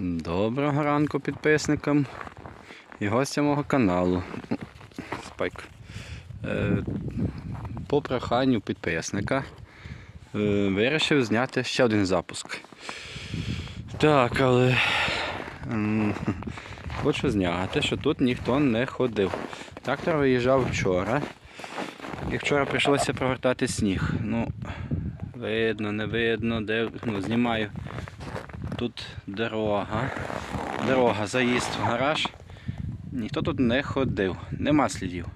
Доброго ранку підписникам і гостям мого каналу. Спайк. Е, по проханню підписника е, вирішив зняти ще один запуск. Так, але хочу зняти, що тут ніхто не ходив. Трактор виїжджав вчора. І вчора прийшлося провертати сніг. Ну, видно, не видно, де ну, знімаю. Тут дорога. Дорога, заїзд в гараж. Ніхто тут не ходив, нема слідів.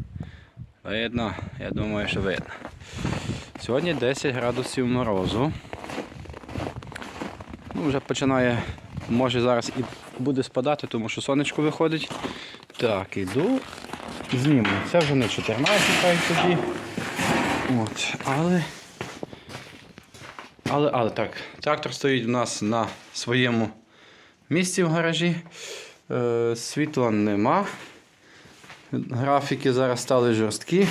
Видно, я думаю, що видно. Сьогодні 10 градусів морозу. Ну, вже починає, може зараз і буде спадати, тому що сонечко виходить. Так, іду. Зніму. Це вже не 14, так тоді. От, але. Але, але так, трактор стоїть у нас на своєму місці в гаражі. Е, світла нема. Графіки зараз стали жорсткі.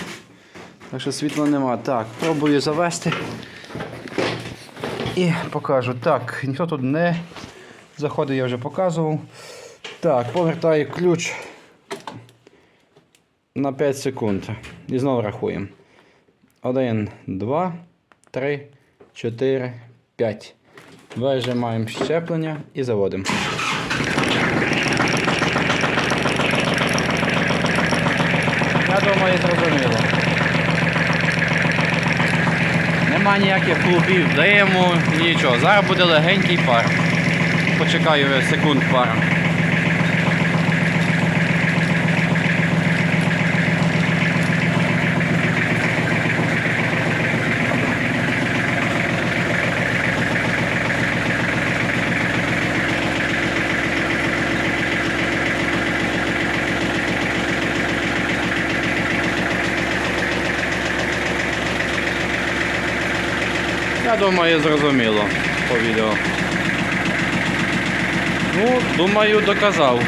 Так що світла нема. Так, пробую завести. І покажу. Так, ніхто тут не заходить, я вже показував. Так, повертаю ключ на 5 секунд. І знову рахуємо. 1, 2, 3, 4, 5. Вижимаємо щеплення і заводимо. Я думаю, зрозуміло. Нема ніяких клубів, даємо нічого. Зараз буде легенький пар. Почекаю секунд пару. Я думаю, зрозуміло по відео. Ну, думаю, доказав.